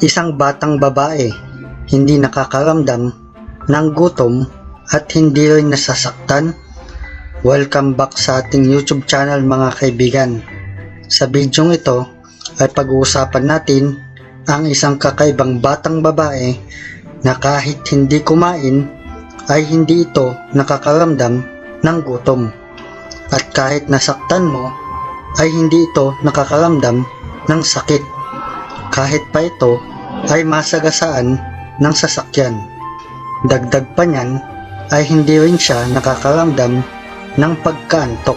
Isang batang babae, hindi nakakaramdam ng gutom at hindi rin nasasaktan. Welcome back sa ating YouTube channel mga kaibigan. Sa bidyong ito ay pag-uusapan natin ang isang kakaibang batang babae na kahit hindi kumain ay hindi ito nakakaramdam ng gutom. At kahit nasaktan mo ay hindi ito nakakaramdam ng sakit. Kahit pa ito ay masagasaan ng sasakyan. Dagdag pa niyan ay hindi rin siya nakakaramdam ng pagkaantok.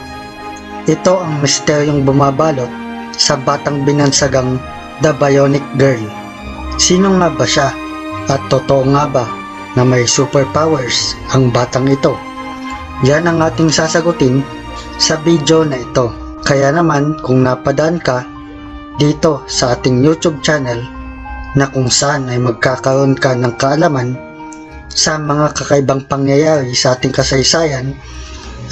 Ito ang misteryong bumabalot sa batang binansagang The Bionic Girl. Sino nga ba siya? At totoo nga ba na may superpowers ang batang ito? Yan ang ating sasagutin sa video na ito. Kaya naman kung napadaan ka dito sa ating YouTube channel na kung saan ay magkakaroon ka ng kaalaman sa mga kakaibang pangyayari sa ating kasaysayan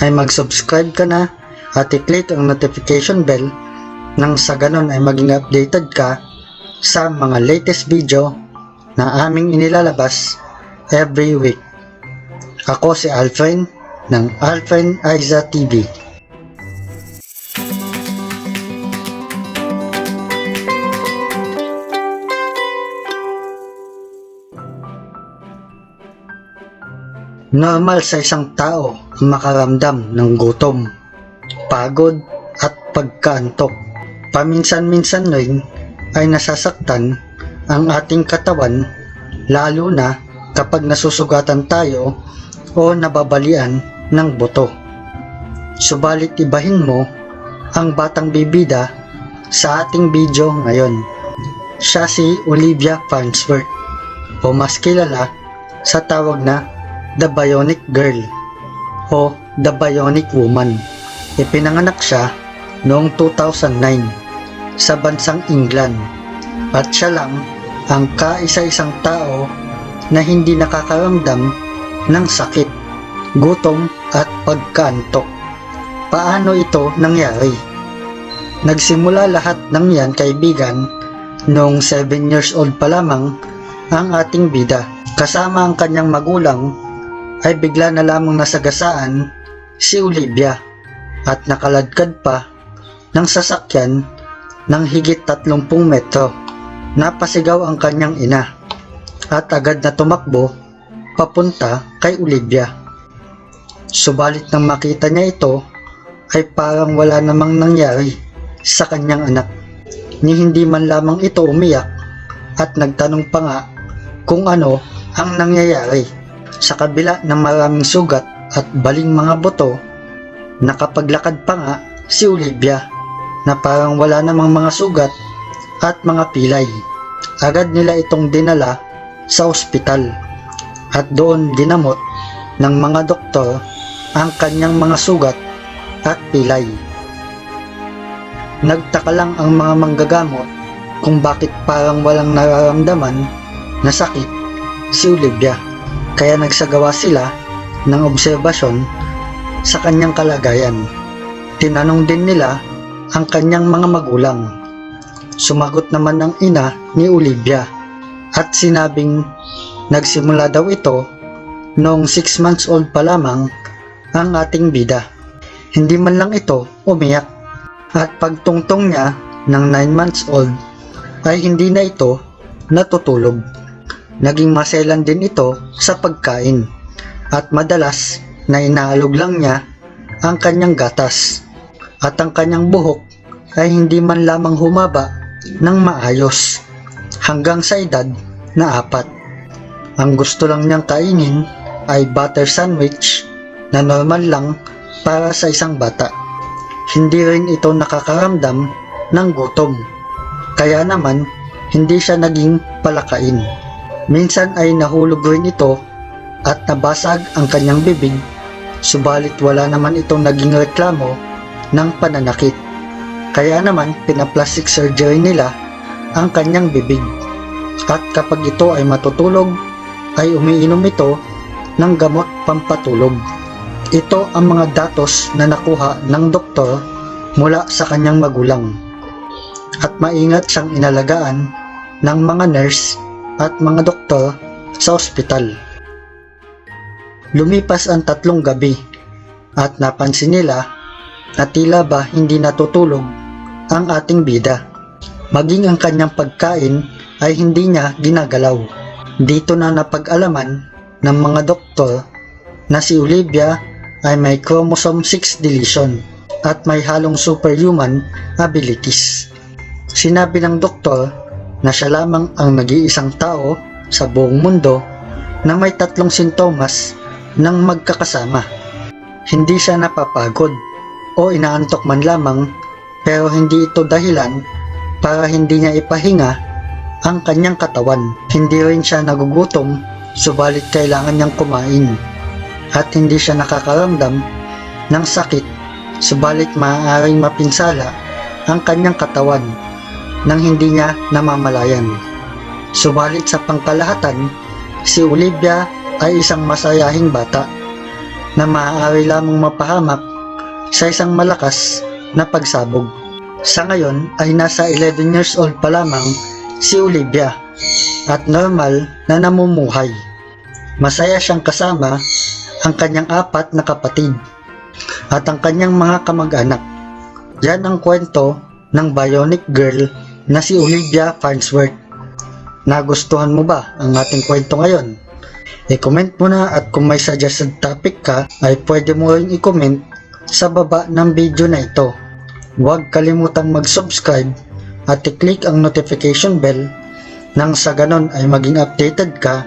ay mag-subscribe ka na at i-click ang notification bell nang sa ganon ay maging updated ka sa mga latest video na aming inilalabas every week. Ako si Alfred ng Alfred Aiza TV. Normal sa isang tao ang makaramdam ng gutom, pagod at pagkaantok. Paminsan-minsan rin ay nasasaktan ang ating katawan lalo na kapag nasusugatan tayo o nababalian ng buto. Subalit ibahin mo ang batang bibida sa ating video ngayon. Siya si Olivia Farnsworth o mas kilala sa tawag na The Bionic Girl o The Bionic Woman. Ipinanganak siya noong 2009 sa bansang England at siya lang ang kaisa-isang tao na hindi nakakaramdam ng sakit, gutom at pagkaantok. Paano ito nangyari? Nagsimula lahat ng yan kaibigan noong 7 years old pa lamang ang ating bida. Kasama ang kanyang magulang ay bigla na lamang nasagasaan si Olivia at nakaladkad pa ng sasakyan ng higit 30 metro. Napasigaw ang kanyang ina at agad na tumakbo papunta kay Olivia. Subalit nang makita niya ito ay parang wala namang nangyari sa kanyang anak. Ni hindi man lamang ito umiyak at nagtanong pa nga kung ano ang nangyayari. Sa kabila ng maraming sugat at baling mga buto, nakapaglakad pa nga si Olivia na parang wala namang mga sugat at mga pilay. Agad nila itong dinala sa ospital at doon dinamot ng mga doktor ang kanyang mga sugat at pilay. Nagtaka lang ang mga manggagamot kung bakit parang walang nararamdaman na sakit si Olivia. Kaya nagsagawa sila ng obserbasyon sa kanyang kalagayan. Tinanong din nila ang kanyang mga magulang. Sumagot naman ang ina ni Olivia at sinabing nagsimula daw ito noong 6 months old pa lamang ang ating bida. Hindi man lang ito umiyak at pagtungtong niya ng 9 months old ay hindi na ito natutulog. Naging maselan din ito sa pagkain at madalas na inaalog lang niya ang kanyang gatas at ang kanyang buhok ay hindi man lamang humaba ng maayos hanggang sa edad na apat. Ang gusto lang niyang kainin ay butter sandwich na normal lang para sa isang bata. Hindi rin ito nakakaramdam ng gutom. Kaya naman, hindi siya naging palakain. Minsan ay nahulog rin ito at nabasag ang kanyang bibig, subalit wala naman itong naging reklamo ng pananakit. Kaya naman pinaplastic surgery nila ang kanyang bibig. At kapag ito ay matutulog, ay umiinom ito ng gamot pampatulog. Ito ang mga datos na nakuha ng doktor mula sa kanyang magulang. At maingat siyang inalagaan ng mga nurse at mga doktor sa ospital. Lumipas ang tatlong gabi at napansin nila na tila ba hindi natutulog ang ating bida. Maging ang kanyang pagkain ay hindi niya ginagalaw. Dito na napag-alaman ng mga doktor na si Olivia ay may chromosome 6 deletion at may halong superhuman abilities. Sinabi ng doktor na siya lamang ang nag-iisang tao sa buong mundo na may tatlong sintomas ng magkakasama. Hindi siya napapagod o inaantok man lamang pero hindi ito dahilan para hindi niya ipahinga ang kanyang katawan. Hindi rin siya nagugutom subalit kailangan niyang kumain at hindi siya nakakaramdam ng sakit subalit maaaring mapinsala ang kanyang katawan nang hindi niya namamalayan. Subalit sa pangkalahatan, si Olivia ay isang masayahing bata na maaari lamang mapahamak sa isang malakas na pagsabog. Sa ngayon ay nasa 11 years old pa lamang si Olivia at normal na namumuhay. Masaya siyang kasama ang kanyang apat na kapatid at ang kanyang mga kamag-anak. Yan ang kwento ng Bionic Girl na si Olivia Farnsworth. Nagustuhan mo ba ang ating kwento ngayon? I-comment mo na at kung may suggested topic ka ay pwede mo rin i-comment sa baba ng video na ito. Huwag kalimutang mag-subscribe at i-click ang notification bell nang sa ganon ay maging updated ka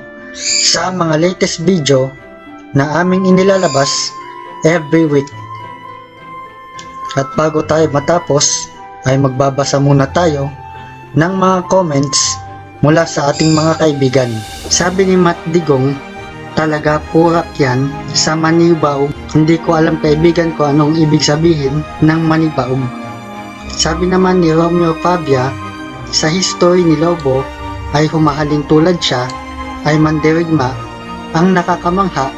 sa mga latest video na aming inilalabas every week. At bago tayo matapos ay magbabasa muna tayo ng mga comments mula sa ating mga kaibigan. Sabi ni Matt Digong, talaga purak yan sa manibaog. Hindi ko alam kaibigan ko anong ibig sabihin ng manibaog. Sabi naman ni Romeo Fabia, sa history ni Lobo ay humahaling tulad siya ay mandirigma, ang nakakamangha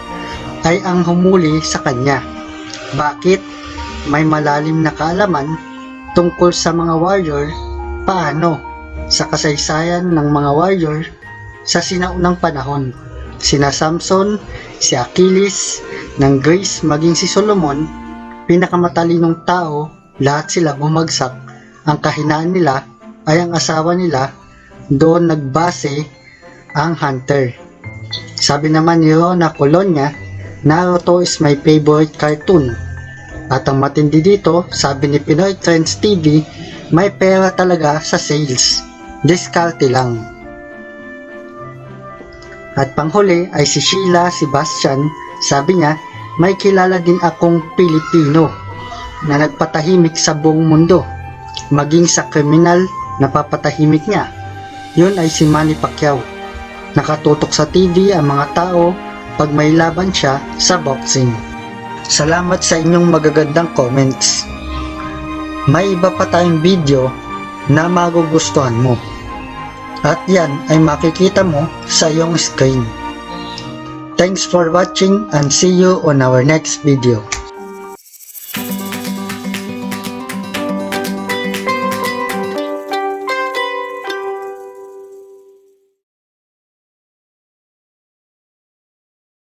ay ang humuli sa kanya. Bakit? May malalim na kaalaman tungkol sa mga warrior, paano? Sa kasaysayan ng mga warrior sa sinaunang panahon. Sina Samson, si Achilles, ng Greece maging si Solomon, pinakamatalinong tao, lahat sila bumagsak. Ang kahinaan nila ay ang asawa nila, doon nagbase ang hunter. Sabi naman ni Rona Colonia, Naruto is my favorite cartoon. At ang matindi dito, sabi ni Pinoy Trends TV, may pera talaga sa sales. Diskarte lang. At panghuli ay si Sheila Sebastian, sabi niya, may kilala din akong Pilipino na nagpatahimik sa buong mundo. Maging sa kriminal, napapatahimik niya. Yun ay si Manny Pacquiao. Nakatutok sa TV ang mga tao pag may laban siya sa boxing. Salamat sa inyong magagandang comments. May iba pa tayong video na magugustuhan mo. At yan ay makikita mo sa iyong screen. Thanks for watching and see you on our next video.